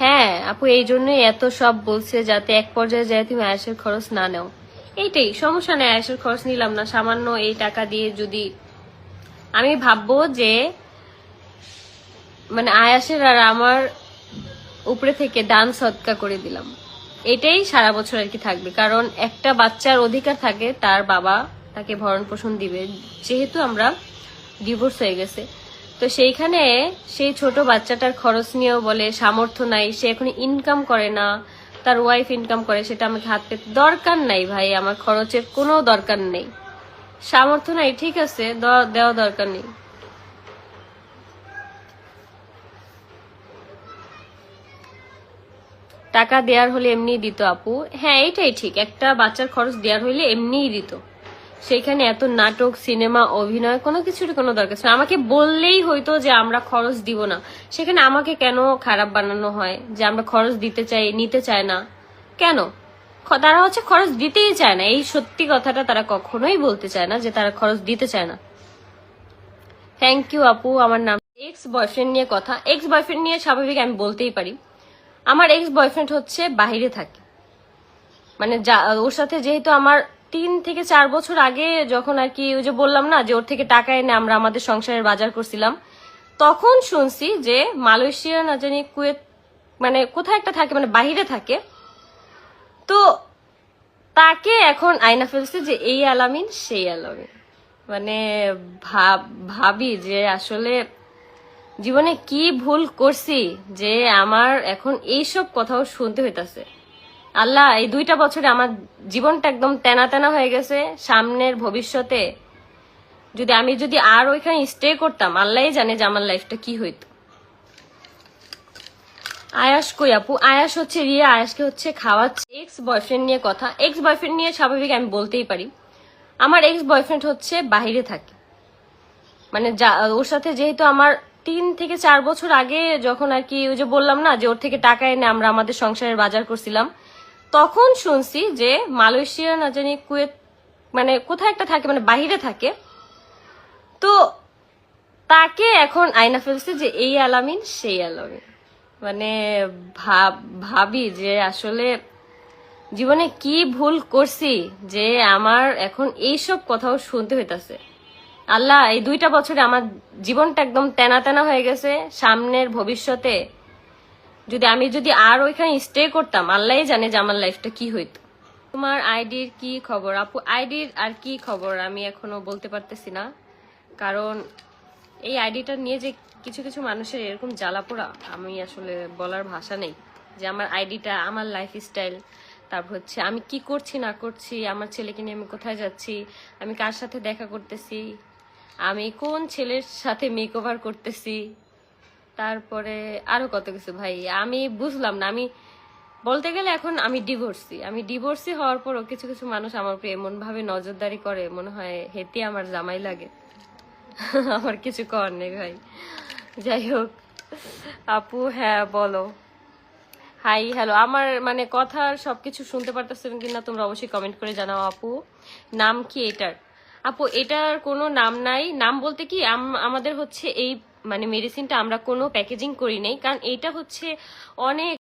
হ্যাঁ আপু, এই জন্যই এত সব বলছে যাতে এক পর্যায়ে যায় তুমি আয়াসের খরচ না নেও। এইটাই, সমস্যা নেই আয়াসের খরচ নিলাম না, সামান্য এই টাকা দিয়ে যদি আমি ভাববো যে মানে আয়াসের আর আমার উপরে থেকে দান সৎকা করে দিলাম। এটাই সারা বছর আর কি থাকবে, কারণ একটা বাচ্চার অধিকার থাকে, তার বাবা তাকে ভরণ পোষণ দিবে। যেহেতু আমরা ডিভোর্স হয়ে গেছে তো সেইখানে সেই ছোট বাচ্চাটার খরচ নিয়েও বলে, সামর্থ্য নাই, সে এখন ইনকাম করে না, তার ওয়াইফ ইনকাম করে, সেটা আমাকে হাত পেতে দরকার নাই ভাই, আমার খরচের কোনো দরকার নেই। সামর্থ্য নাই, ঠিক আছে দেওয়া- দরকার নেই। টাকা দেওয়ার হলে এমনিই দিত আপু। হ্যাঁ এইটাই ঠিক, একটা বাচ্চার খরচ দেওয়ার হলে এমনিই দিত। সেখানে এত নাটক, সিনেমা, অভিনয়, কোনো কিছুর কোনো দরকার ছিল আমাকে বললেই হয়তো যে আমরা খরচ দিব না। সেখানে আমাকে কেন খারাপ বানানো হয়? যে আমরা খরচ দিতে চাই, নিতে চায় না? কেন? তারা হচ্ছে খরচ দিতেই চায় না। এই সত্যি কথাটা তারা কখনোই বলতে চায় না যে তারা খরচ দিতে চায় না। থ্যাংক ইউ আপু। আমার নাম এক্স বয়ফ্রেন্ড নিয়ে কথা। এক্স বয়ফ্রেন্ড নিয়ে স্বাভাবিক আমি বলতেই পারি। আমার এক্স বয়ফ্রেন্ড হচ্ছে বাইরে থাকে। মানে ওর সাথে যেহেতু আমার তিন থেকে চার বছর আগে যখন আর কি ওই যে বললাম না, যে ওর থেকে টাকা এনে আমরা আমাদের সংসারের বাজার করছিলাম, তখন শুনছি যে মালয়েশিয়া না জানি কুয়েত মানে কোথায় একটা থাকে মানে বাইরে থাকে। তো তাকে এখন আয়না ফেলছে যে এই আলামিন সেই আলামিন মানে ভাবি যে আসলে জীবনে কি ভুল করছি যে আমার এখন এইসব কথাও শুনতে হইতাছে। আল্লাহ, এই দুইটা বছরে আমার জীবনটা একদম তেনা তেনা হয়ে গেছে। সামনের ভবিষ্যতে যদি আমি যদি আর ওইখানে স্টে করতাম, আল্লাহই জানে যে আমার লাইফটা কি হইতো। আয়াস কই আপু? আয়াস হচ্ছে রিয়া, আয়াসকে হচ্ছে খাওয়াচ্ছে। এক্স বয়ফ্রেন্ড নিয়ে কথা। এক্স বয়ফ্রেন্ড নিয়ে স্বাভাবিক আমি বলতেই পারি। আমার এক্স বয়ফ্রেন্ড হচ্ছে বাইরে থাকে। মানে যা- ওর সাথে যেহেতু আমার তিন থেকে চার বছর আগে যখন আর কি ওই যে বললাম না যে ওর থেকে টাকা এনে আমরা আমাদের সংসারের বাজার করছিলাম তখন শুনছি যে মালয়েশিয়া না জানি কুয়েত মানে কোথায় একটা থাকে মানে বাইরে থাকে। তো তাকে এখন আয়না ফেলছে যে এই আলামিন, সেই আলামিন। মানে ভাব- ভাবি যে আসলে জীবনে কি ভুল করছি যে আমার এখন এইসব কথাও শুনতে হইতাছে। আল্লাহ, এই দুইটা বছরে আমার জীবনটা একদম তেনা তেনা হয়ে গেছে। সামনের ভবিষ্যতে যদি আমি যদি আর ওইখানে স্টে করতাম, আল্লাহই জানে যে আমার লাইফটা কি হইতো। তোমার আইডির কি খবর? আপু আইডির আর কি খবর? আমি এখনও বলতে পারতেছি না। কারণ এই আইডিটা নিয়ে যে কিছু কিছু মানুষের এরকম জ্বালাপোড়া, আমি আসলে বলার ভাষা নেই। যে আমার আইডিটা আমার লাইফ স্টাইল তারপর হচ্ছে আমি কি করছি, না করছি, আমার ছেলেকে নিয়ে আমি কোথায় যাচ্ছি, আমি কার সাথে দেখা করতেছি, আমি কোন ছেলের সাথে মেক করতেছি তারপরে আরও কত কিছু ভাই, আমি বুঝলাম না। আমি বলতে গেলে এখন আমি ডিভোর্সি আমি ডিভোর্সি হওয়ার পরও কিছু কিছু মানুষ আমার উপরে এমন ভাবে নজরদারি করে, মনে হয় হেতি আমার জামাই লাগে। আমার কিছু করার নেই ভাই। যাই হোক, আপু হ্যাঁ বলো। হাই হ্যালো আমার মানে কথার সবকিছু শুনতে পারতেছেন কিনা তোমরা অবশ্যই কমেন্ট করে জানাও আপু। নাম কি এটার? আপু, এটার কোনো নাম নাই। নাম বলতে কি, আম- আমাদের হচ্ছে এই মানে মেডিসিনটা আমরা কোনো প্যাকেজিং করি নাই কারণ এটা হচ্ছে অনেক